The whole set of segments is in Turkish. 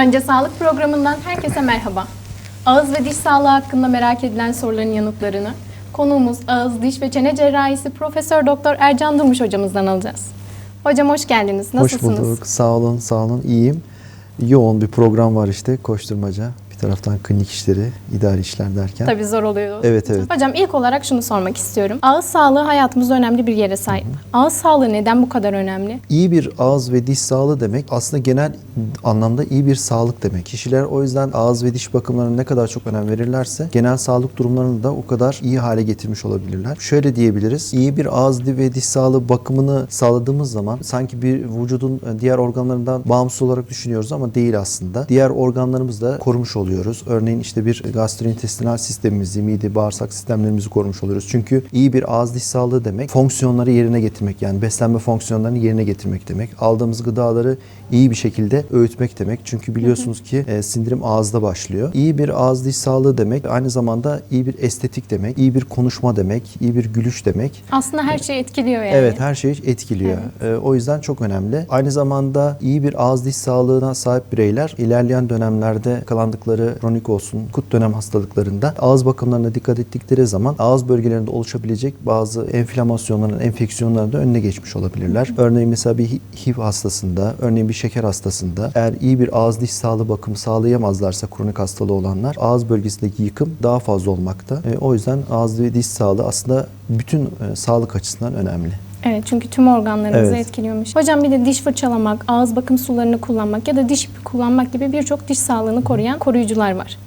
Önce sağlık programından herkese merhaba. Ağız ve diş sağlığı hakkında merak edilen soruların yanıtlarını konuğumuz ağız, diş ve çene cerrahisi Profesör Doktor Ercan Durmuş hocamızdan alacağız. Hocam hoş geldiniz. Nasılsınız? Hoş bulduk. Sağ olun, sağ olun. İyiyim. Yoğun bir program var işte. Koşturmaca. Taraftan klinik işleri, idari işler derken. Tabii zor oluyor. Evet, evet. Hocam ilk olarak şunu sormak istiyorum. Ağız sağlığı hayatımızda önemli bir yere sahip. Ağız sağlığı neden bu kadar önemli? İyi bir ağız ve diş sağlığı demek aslında genel anlamda iyi bir sağlık demek. Kişiler o yüzden ağız ve diş bakımlarına ne kadar çok önem verirlerse genel sağlık durumlarını da o kadar iyi hale getirmiş olabilirler. Şöyle diyebiliriz. İyi bir ağız ve diş sağlığı bakımını sağladığımız zaman sanki bir vücudun diğer organlarından bağımsız olarak düşünüyoruz ama değil aslında. Diğer organlarımızı da korumuş oluyoruz. Örneğin işte bir gastrointestinal sistemimizi, mide, bağırsak sistemlerimizi korumuş oluyoruz. Çünkü iyi bir ağız diş sağlığı demek fonksiyonları yerine getirmek yani beslenme fonksiyonlarını yerine getirmek demek. Aldığımız gıdaları iyi bir şekilde öğütmek demek. Çünkü biliyorsunuz ki e, sindirim ağızda başlıyor. İyi bir ağız diş sağlığı demek aynı zamanda iyi bir estetik demek, iyi bir konuşma demek, iyi bir gülüş demek. Aslında her şeyi etkiliyor yani. Evet her şeyi etkiliyor. Ee, o yüzden çok önemli. Aynı zamanda iyi bir ağız diş sağlığına sahip bireyler ilerleyen dönemlerde yakalandıkları kronik olsun kut dönem hastalıklarında ağız bakımlarına dikkat ettikleri zaman ağız bölgelerinde oluşabilecek bazı enflamasyonların, enfeksiyonların da önüne geçmiş olabilirler. Örneğin mesela bir HIV hastasında, örneğin bir şeker hastasında eğer iyi bir ağız diş sağlığı bakımı sağlayamazlarsa kronik hastalığı olanlar ağız bölgesindeki yıkım daha fazla olmakta. E, o yüzden ağız ve diş sağlığı aslında bütün e, sağlık açısından önemli. Evet çünkü tüm organlarımızı Evet. etkiliyormuş. Hocam bir de diş fırçalamak, ağız bakım sularını kullanmak ya da diş ipi kullanmak gibi birçok diş sağlığını koruyan koruyucular var.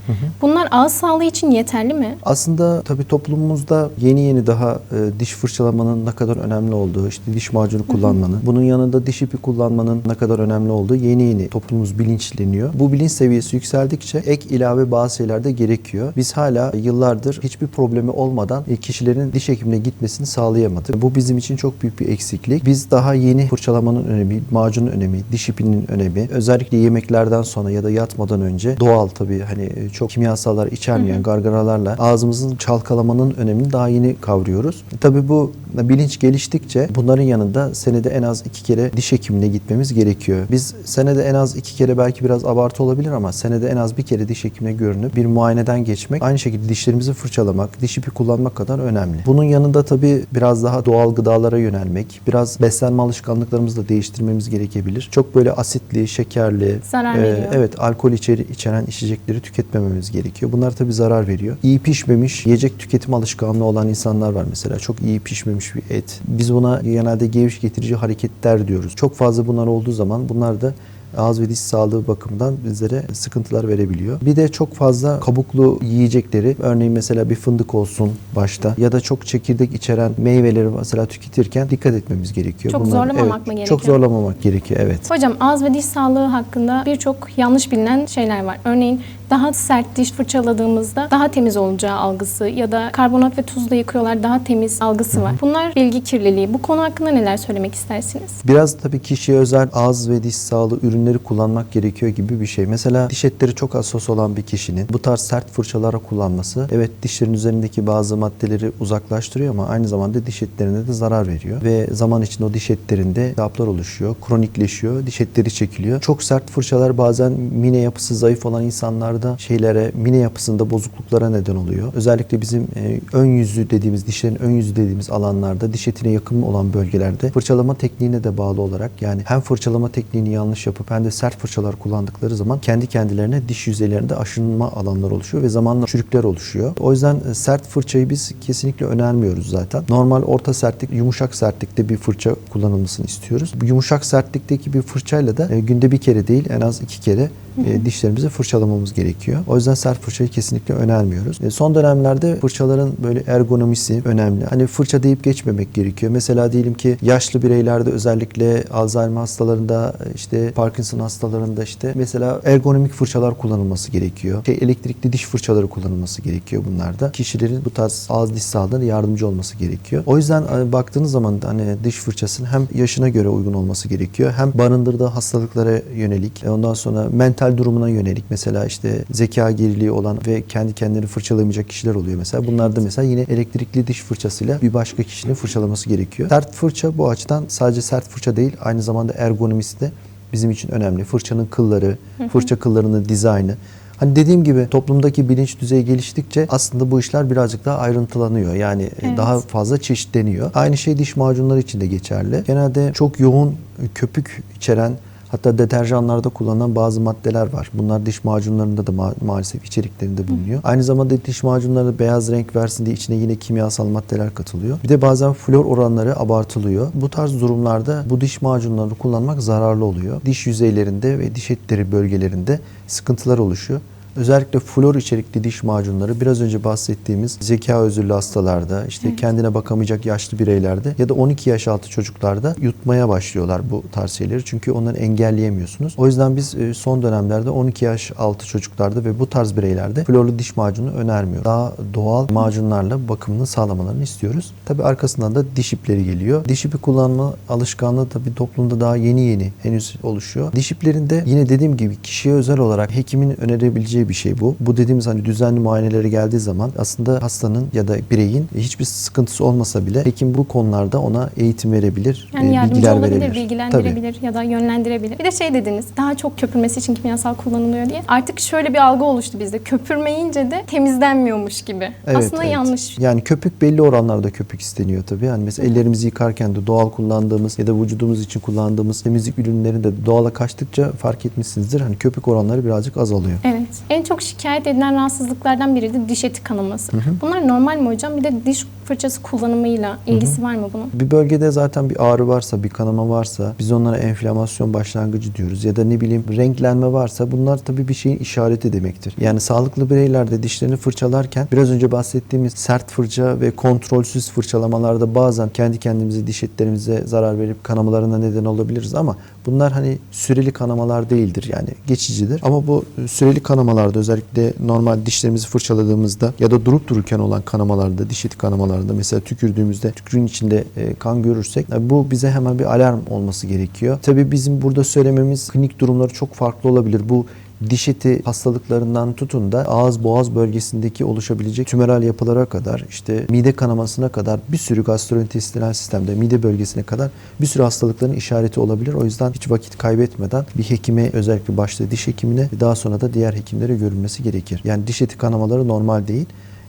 Bunlar ağız sağlığı için yeterli mi? Aslında tabii toplumumuzda yeni yeni daha e, diş fırçalamanın ne kadar önemli olduğu, işte diş macunu kullanmanın, bunun yanında diş ipi kullanmanın ne kadar önemli olduğu yeni yeni toplumumuz bilinçleniyor. Bu bilinç seviyesi yükseldikçe ek ilave bazı şeyler de gerekiyor. Biz hala yıllardır hiçbir problemi olmadan e, kişilerin diş hekimine gitmesini sağlayamadık. Bu bizim için çok büyük bir eksiklik. Biz daha yeni fırçalamanın önemi, macunun önemi, diş ipinin önemi, özellikle yemeklerden sonra ya da yatmadan önce doğal tabii hani e, çok kimyasallar içermeyen gargaralarla ağzımızın çalkalamanın önemini daha yeni kavruyoruz. Tabii bu bilinç geliştikçe bunların yanında senede en az iki kere diş hekimine gitmemiz gerekiyor. Biz senede en az iki kere belki biraz abartı olabilir ama senede en az bir kere diş hekimine görünüp bir muayeneden geçmek aynı şekilde dişlerimizi fırçalamak, diş ipi kullanmak kadar önemli. Bunun yanında tabii biraz daha doğal gıdalara yönelmek, biraz beslenme alışkanlıklarımızı da değiştirmemiz gerekebilir. Çok böyle asitli, şekerli, Zarar e, veriyor. evet alkol içeri, içeren içecekleri tüketmememiz gerekiyor. Bunlar tabii zarar veriyor. İyi pişmemiş yiyecek tüketim alışkanlığı olan insanlar var mesela. Çok iyi pişmemiş bir et. Biz buna genelde geviş getirici hareketler diyoruz. Çok fazla bunlar olduğu zaman bunlar da ağız ve diş sağlığı bakımından bizlere sıkıntılar verebiliyor. Bir de çok fazla kabuklu yiyecekleri örneğin mesela bir fındık olsun başta ya da çok çekirdek içeren meyveleri mesela tüketirken dikkat etmemiz gerekiyor. Çok zorlamamak mı Çok gerekiyor? zorlamamak gerekiyor evet. Hocam ağız ve diş sağlığı hakkında birçok yanlış bilinen şeyler var. Örneğin daha sert diş fırçaladığımızda daha temiz olacağı algısı ya da karbonat ve tuzla yıkıyorlar daha temiz algısı var. Bunlar bilgi kirliliği. Bu konu hakkında neler söylemek istersiniz? Biraz tabii kişiye özel ağız ve diş sağlığı ürünleri kullanmak gerekiyor gibi bir şey. Mesela diş etleri çok hassas olan bir kişinin bu tarz sert fırçalara kullanması evet dişlerin üzerindeki bazı maddeleri uzaklaştırıyor ama aynı zamanda diş etlerine de zarar veriyor. Ve zaman içinde o diş etlerinde iltihaplar oluşuyor, kronikleşiyor, diş etleri çekiliyor. Çok sert fırçalar bazen mine yapısı zayıf olan insanlarda şeylere, mine yapısında bozukluklara neden oluyor. Özellikle bizim e, ön yüzü dediğimiz, dişlerin ön yüzü dediğimiz alanlarda, diş etine yakın olan bölgelerde fırçalama tekniğine de bağlı olarak yani hem fırçalama tekniğini yanlış yapıp hem de sert fırçalar kullandıkları zaman kendi kendilerine diş yüzeylerinde aşınma alanları oluşuyor ve zamanla çürükler oluşuyor. O yüzden e, sert fırçayı biz kesinlikle önermiyoruz zaten. Normal orta sertlik, yumuşak sertlikte bir fırça kullanılmasını istiyoruz. Bu yumuşak sertlikteki bir fırçayla da e, günde bir kere değil en az iki kere e, dişlerimizi fırçalamamız gerekiyor. O yüzden sert fırçayı kesinlikle önermiyoruz. E, son dönemlerde fırçaların böyle ergonomisi önemli. Hani fırça deyip geçmemek gerekiyor. Mesela diyelim ki yaşlı bireylerde özellikle Alzheimer hastalarında işte Parkinson hastalarında işte mesela ergonomik fırçalar kullanılması gerekiyor. Şey, elektrikli diş fırçaları kullanılması gerekiyor bunlarda. Kişilerin bu tarz ağız diş sağlığına yardımcı olması gerekiyor. O yüzden hani baktığınız zaman hani diş fırçasının hem yaşına göre uygun olması gerekiyor hem barındırdığı hastalıklara yönelik ondan sonra mental durumuna yönelik mesela işte zeka geriliği olan ve kendi kendini fırçalamayacak kişiler oluyor mesela. Bunlarda mesela yine elektrikli diş fırçasıyla bir başka kişinin fırçalaması gerekiyor. Sert fırça bu açıdan sadece sert fırça değil aynı zamanda ergonomisi de bizim için önemli. Fırçanın kılları, fırça kıllarının dizaynı. Hani dediğim gibi toplumdaki bilinç düzeyi geliştikçe aslında bu işler birazcık daha ayrıntılanıyor. Yani e, Evet. daha fazla çeşitleniyor. Aynı şey diş macunları için de geçerli. Genelde çok yoğun köpük içeren Hatta deterjanlarda kullanılan bazı maddeler var. Bunlar diş macunlarında da ma- maalesef içeriklerinde bulunuyor. Aynı zamanda diş macunları beyaz renk versin diye içine yine kimyasal maddeler katılıyor. Bir de bazen flor oranları abartılıyor. Bu tarz durumlarda bu diş macunlarını kullanmak zararlı oluyor. Diş yüzeylerinde ve diş etleri bölgelerinde sıkıntılar oluşuyor. Özellikle flor içerikli diş macunları biraz önce bahsettiğimiz zeka özürlü hastalarda, işte kendine bakamayacak yaşlı bireylerde ya da 12 yaş altı çocuklarda yutmaya başlıyorlar bu tarz şeyleri. Çünkü onları engelleyemiyorsunuz. O yüzden biz e, son dönemlerde 12 yaş altı çocuklarda ve bu tarz bireylerde florlu diş macunu önermiyoruz. Daha doğal macunlarla bakımını sağlamalarını istiyoruz. Tabi arkasından da diş ipleri geliyor. Diş ipi kullanma alışkanlığı tabi toplumda daha yeni yeni henüz oluşuyor. Diş iplerinde yine dediğim gibi kişiye özel olarak hekimin önerebileceği bir şey bu. Bu dediğimiz hani düzenli muayenelere geldiği zaman aslında hastanın ya da bireyin hiçbir sıkıntısı olmasa bile hekim bu konularda ona eğitim verebilir, Yani e, bilgiler olabilir, verebilir. bilgilendirebilir ya da yönlendirebilir. Bir de şey dediniz, daha çok köpürmesi için kimyasal kullanılıyor diye. Artık şöyle bir algı oluştu bizde. Köpürmeyince de temizlenmiyormuş gibi. Evet, Aslında evet. yanlış. Yani köpük belli oranlarda köpük isteniyor tabii. Yani mesela ellerimizi yıkarken de doğal kullandığımız ya da vücudumuz için kullandığımız temizlik ürünleri de doğala kaçtıkça fark etmişsinizdir. Hani köpük oranları birazcık azalıyor. Evet. En çok şikayet edilen rahatsızlıklardan biri de diş eti kanaması. Bunlar normal mi hocam? Bir de diş fırçası kullanımıyla ilgisi var mı bunun? Bir bölgede zaten bir ağrı varsa, bir kanama varsa biz onlara enflamasyon başlangıcı diyoruz. Ya da ne bileyim renklenme varsa bunlar tabii bir şeyin işareti demektir. Yani sağlıklı bireylerde dişlerini fırçalarken biraz önce bahsettiğimiz sert fırça ve kontrolsüz fırçalamalarda bazen kendi kendimize diş etlerimize zarar verip kanamalarına neden olabiliriz ama bunlar hani süreli kanamalar değildir yani geçicidir. Ama bu süreli kanamalarda özellikle normal dişlerimizi fırçaladığımızda ya da durup dururken olan kanamalarda, diş eti kanamalarında mesela tükürdüğümüzde tükürüğün içinde e, kan görürsek e, bu bize hemen bir alarm olması gerekiyor. Tabii bizim burada söylememiz klinik durumları çok farklı olabilir. Bu diş eti hastalıklarından tutun da ağız boğaz bölgesindeki oluşabilecek tümeral yapılara kadar işte mide kanamasına kadar bir sürü gastrointestinal sistemde mide bölgesine kadar bir sürü hastalıkların işareti olabilir. O yüzden hiç vakit kaybetmeden bir hekime özellikle başta diş hekimine daha sonra da diğer hekimlere görülmesi gerekir. Yani diş eti kanamaları normal değil.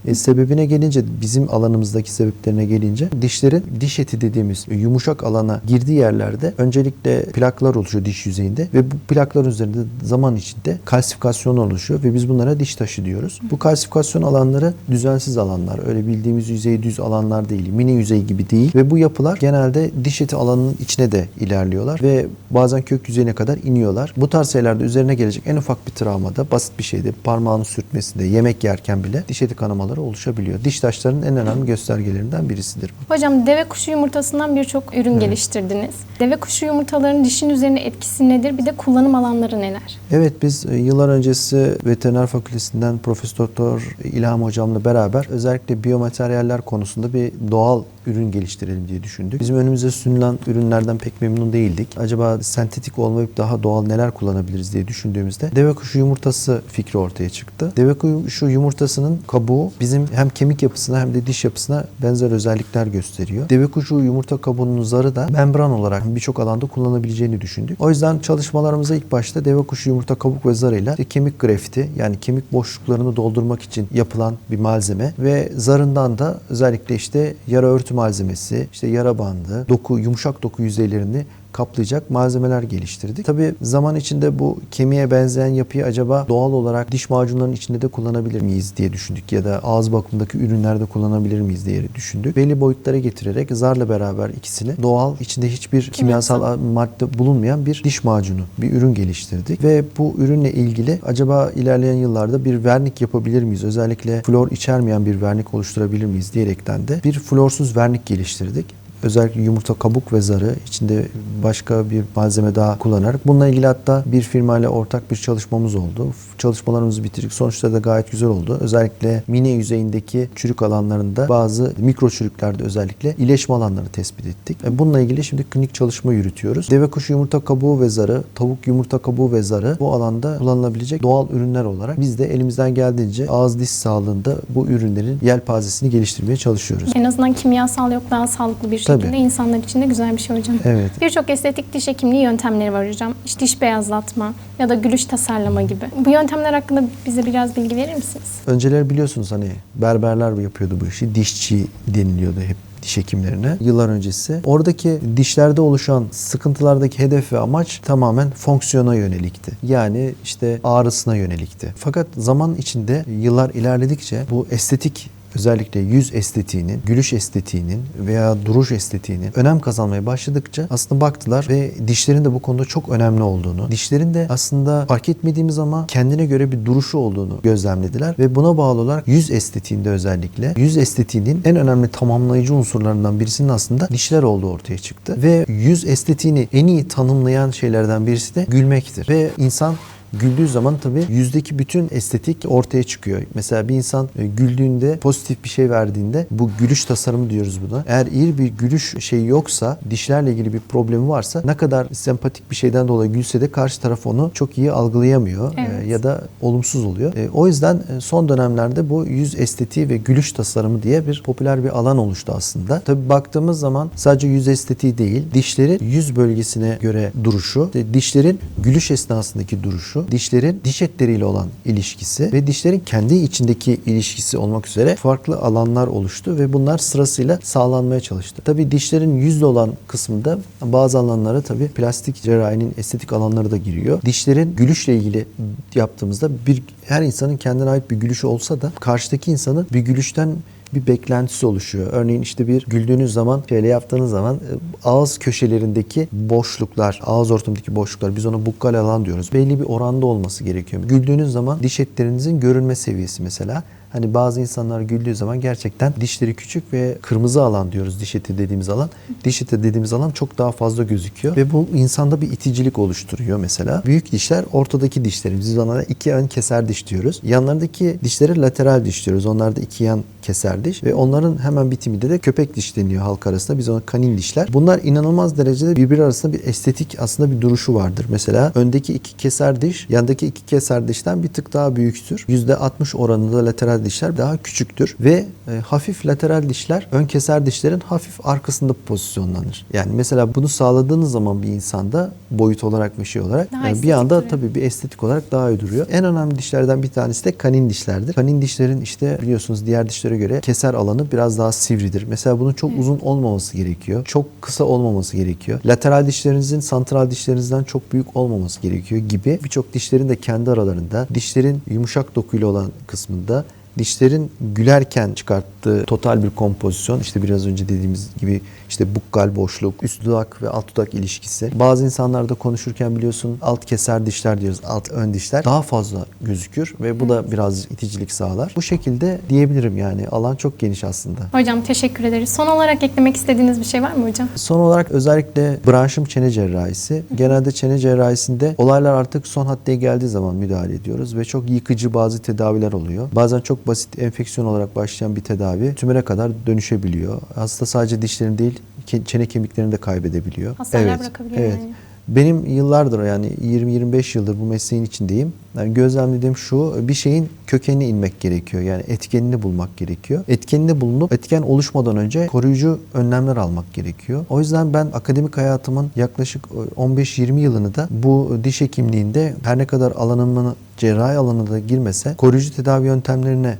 E, sebebine gelince bizim alanımızdaki sebeplerine gelince dişlerin diş eti dediğimiz yumuşak alana girdiği yerlerde öncelikle plaklar oluşuyor diş yüzeyinde ve bu plaklar üzerinde zaman içinde kalsifikasyon oluşuyor ve biz bunlara diş taşı diyoruz. Bu kalsifikasyon alanları düzensiz alanlar. Öyle bildiğimiz yüzey düz alanlar değil. Mini yüzey gibi değil ve bu yapılar genelde diş eti alanının içine de ilerliyorlar ve bazen kök yüzeyine kadar iniyorlar. Bu tarz şeylerde üzerine gelecek en ufak bir travmada basit bir şeyde parmağını sürtmesinde yemek yerken bile diş eti kanamaları oluşabiliyor. Diş taşlarının en önemli göstergelerinden birisidir bu. Hocam deve kuşu yumurtasından birçok ürün geliştirdiniz. Deve kuşu yumurtalarının dişin üzerine etkisi nedir? Bir de kullanım alanları neler? Evet biz e, yıllar öncesi veteriner fakültesinden Profesör Doktor İlham hocamla beraber özellikle biyomateryaller konusunda bir doğal ürün geliştirelim diye düşündük. Bizim önümüze sunulan ürünlerden pek memnun değildik. Acaba sentetik olmayıp daha doğal neler kullanabiliriz diye düşündüğümüzde deve kuşu yumurtası fikri ortaya çıktı. Deve kuşu yumurtasının kabuğu bizim hem kemik yapısına hem de diş yapısına benzer özellikler gösteriyor. Deve kuşu yumurta kabuğunun zarı da membran olarak birçok alanda kullanabileceğini düşündük. O yüzden çalışmalarımıza ilk başta deve kuşu yumurta kabuk ve zarıyla işte kemik grafiti yani kemik boşluklarını doldurmak için yapılan bir malzeme ve zarından da özellikle işte yara örtü malzemesi, işte yara bandı, doku, yumuşak doku yüzeylerini kaplayacak malzemeler geliştirdik. Tabii zaman içinde bu kemiğe benzeyen yapıyı acaba doğal olarak diş macunlarının içinde de kullanabilir miyiz diye düşündük ya da ağız bakımındaki ürünlerde kullanabilir miyiz diye düşündük. Belli boyutlara getirerek zarla beraber ikisini doğal içinde hiçbir kimyasal madde bulunmayan bir diş macunu, bir ürün geliştirdik ve bu ürünle ilgili acaba ilerleyen yıllarda bir vernik yapabilir miyiz? Özellikle flor içermeyen bir vernik oluşturabilir miyiz diyerekten de bir florsuz vernik geliştirdik. Özellikle yumurta kabuk ve zarı içinde başka bir malzeme daha kullanarak. Bununla ilgili hatta bir firmayla ortak bir çalışmamız oldu. Çalışmalarımızı bitirdik. Sonuçta da gayet güzel oldu. Özellikle mine yüzeyindeki çürük alanlarında bazı mikro çürüklerde özellikle iyileşme alanları tespit ettik. E, Bununla ilgili şimdi klinik çalışma yürütüyoruz. Deve kuşu yumurta kabuğu ve zarı, tavuk yumurta kabuğu ve zarı bu alanda kullanılabilecek doğal ürünler olarak biz de elimizden geldiğince ağız diş sağlığında bu ürünlerin yelpazesini geliştirmeye çalışıyoruz. En azından kimyasal yok daha sağlıklı bir Tabii şekilde Tabii. insanlar için de güzel bir şey hocam. Evet. Birçok estetik diş hekimliği yöntemleri var hocam. İşte diş beyazlatma ya da gülüş tasarlama gibi. Bu yöntemler hakkında bize biraz bilgi verir misiniz? Önceleri biliyorsunuz hani berberler yapıyordu bu işi. Dişçi deniliyordu hep diş hekimlerine yıllar öncesi. Oradaki dişlerde oluşan sıkıntılardaki hedef ve amaç tamamen fonksiyona yönelikti. Yani işte ağrısına yönelikti. Fakat zaman içinde yıllar ilerledikçe bu estetik özellikle yüz estetiğinin, gülüş estetiğinin veya duruş estetiğinin önem kazanmaya başladıkça aslında baktılar ve dişlerin de bu konuda çok önemli olduğunu, dişlerin de aslında fark etmediğimiz ama kendine göre bir duruşu olduğunu gözlemlediler ve buna bağlı olarak yüz estetiğinde özellikle yüz estetiğinin en önemli tamamlayıcı unsurlarından birisinin aslında dişler olduğu ortaya çıktı ve yüz estetiğini en iyi tanımlayan şeylerden birisi de gülmektir ve insan Güldüğü zaman tabii yüzdeki bütün estetik ortaya çıkıyor. Mesela bir insan e, güldüğünde pozitif bir şey verdiğinde bu gülüş tasarımı diyoruz buna. Eğer iyi bir gülüş şeyi yoksa, dişlerle ilgili bir problemi varsa ne kadar sempatik bir şeyden dolayı gülse de karşı taraf onu çok iyi algılayamıyor e, Evet. ya da olumsuz oluyor. E, O yüzden son dönemlerde bu yüz estetiği ve gülüş tasarımı diye bir popüler bir alan oluştu aslında. Tabii baktığımız zaman sadece yüz estetiği değil, dişlerin yüz bölgesine göre duruşu, dişlerin gülüş esnasındaki duruşu, dişlerin diş etleriyle olan ilişkisi ve dişlerin kendi içindeki ilişkisi olmak üzere farklı alanlar oluştu ve bunlar sırasıyla sağlanmaya çalıştı. Tabii dişlerin yüzle olan kısmında bazı alanlara tabii plastik cerrahinin estetik alanları da giriyor. Dişlerin gülüşle ilgili yaptığımızda bir her insanın kendine ait bir gülüşü olsa da karşıdaki insanın bir gülüşten bir beklentisi oluşuyor. Örneğin işte bir güldüğünüz zaman şöyle yaptığınız zaman e, ağız köşelerindeki boşluklar, ağız ortamındaki boşluklar biz ona bukkal alan diyoruz. Belli bir oranda olması gerekiyor. Güldüğünüz zaman diş etlerinizin görünme seviyesi mesela Hani bazı insanlar güldüğü zaman gerçekten dişleri küçük ve kırmızı alan diyoruz diş eti dediğimiz alan. Diş eti dediğimiz alan çok daha fazla gözüküyor ve bu insanda bir iticilik oluşturuyor mesela. Büyük dişler ortadaki dişlerimiz. Biz onlara iki ön keser diş diyoruz. Yanlarındaki dişlere lateral diş diyoruz. Onlar da iki yan keser diş ve onların hemen bitiminde de köpek diş deniyor halk arasında. Biz ona kanin dişler. Bunlar inanılmaz derecede birbiri arasında bir estetik aslında bir duruşu vardır. Mesela öndeki iki keser diş yandaki iki keser dişten bir tık daha büyüktür. %60 oranında lateral dişler daha küçüktür ve e, hafif lateral dişler ön keser dişlerin hafif arkasında pozisyonlanır. Yani mesela bunu sağladığınız zaman bir insanda boyut olarak ve şey olarak Daha yani bir anda duruyor. tabii bir estetik olarak daha iyi duruyor. En önemli dişlerden bir tanesi de kanin dişlerdir. Kanin dişlerin işte biliyorsunuz diğer dişlere göre keser alanı biraz daha sivridir. Mesela bunun çok uzun olmaması gerekiyor. Çok kısa olmaması gerekiyor. Lateral dişlerinizin santral dişlerinizden çok büyük olmaması gerekiyor gibi birçok dişlerin de kendi aralarında dişlerin yumuşak dokuyla olan kısmında dişlerin gülerken çıkarttığı total bir kompozisyon işte biraz önce dediğimiz gibi işte bukkal boşluk, üst dudak ve alt dudak ilişkisi. Bazı insanlarda konuşurken biliyorsun alt keser dişler diyoruz, alt ön dişler daha fazla gözükür ve bu da biraz iticilik sağlar. Bu şekilde diyebilirim yani alan çok geniş aslında. Hocam teşekkür ederiz. Son olarak eklemek istediğiniz bir şey var mı hocam? Son olarak özellikle branşım çene cerrahisi. Genelde çene cerrahisinde olaylar artık son haddeye geldiği zaman müdahale ediyoruz ve çok yıkıcı bazı tedaviler oluyor. Bazen çok basit enfeksiyon olarak başlayan bir tedavi tümöre kadar dönüşebiliyor. Hasta sadece dişlerini değil çene kemiklerini de kaybedebiliyor. Hasarlar bırakabiliyor evet. yani. Benim yıllardır yani 20-25 yıldır bu mesleğin içindeyim. Yani gözlemlediğim şu bir şeyin kökenine inmek gerekiyor. Yani etkenini bulmak gerekiyor. Etkenini bulunup etken oluşmadan önce koruyucu önlemler almak gerekiyor. O yüzden ben akademik hayatımın yaklaşık 15-20 yılını da bu diş hekimliğinde her ne kadar alanımın cerrahi alanına da girmese koruyucu tedavi yöntemlerine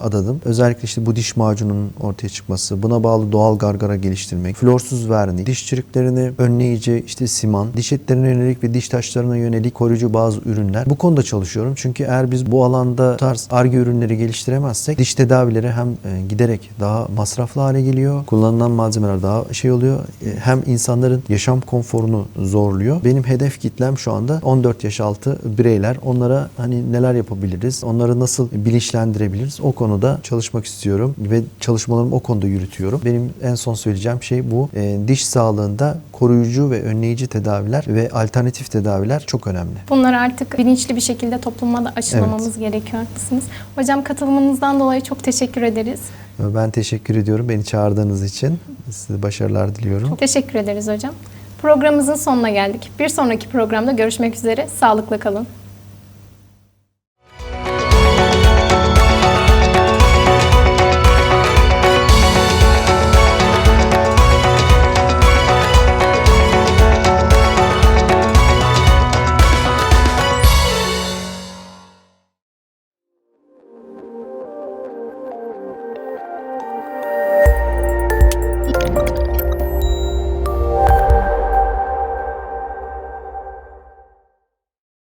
adadım. Özellikle işte bu diş macununun ortaya çıkması, buna bağlı doğal gargara geliştirmek, florsuz vernik, diş çürüklerini önleyici işte siman, diş etlerine yönelik ve diş taşlarına yönelik koruyucu bazı ürünler. Bu konuda çalışıyorum. Çünkü eğer biz bu alanda tarz ARGE ürünleri geliştiremezsek diş tedavileri hem e, giderek daha masraflı hale geliyor. Kullanılan malzemeler daha şey oluyor. E, Hem insanların yaşam konforunu zorluyor. Benim hedef kitlem şu anda 14 yaş altı bireyler. Onlara hani neler yapabiliriz? Onları nasıl bilinçlendirebiliriz? O konuda çalışmak istiyorum ve çalışmalarımı o konuda yürütüyorum. Benim en son söyleyeceğim şey bu. E, diş sağlığında koruyucu ve önleyici tedaviler ve alternatif tedaviler çok önemli. Bunları artık bilinçli bir şekilde topluma da aşılamamız gerekiyor. Haklısınız. Hocam katılımınızdan dolayı çok teşekkür ederiz. Ben teşekkür ediyorum beni çağırdığınız için. Size başarılar diliyorum. Çok teşekkür ederiz hocam. Programımızın sonuna geldik. Bir sonraki programda görüşmek üzere. Sağlıkla kalın.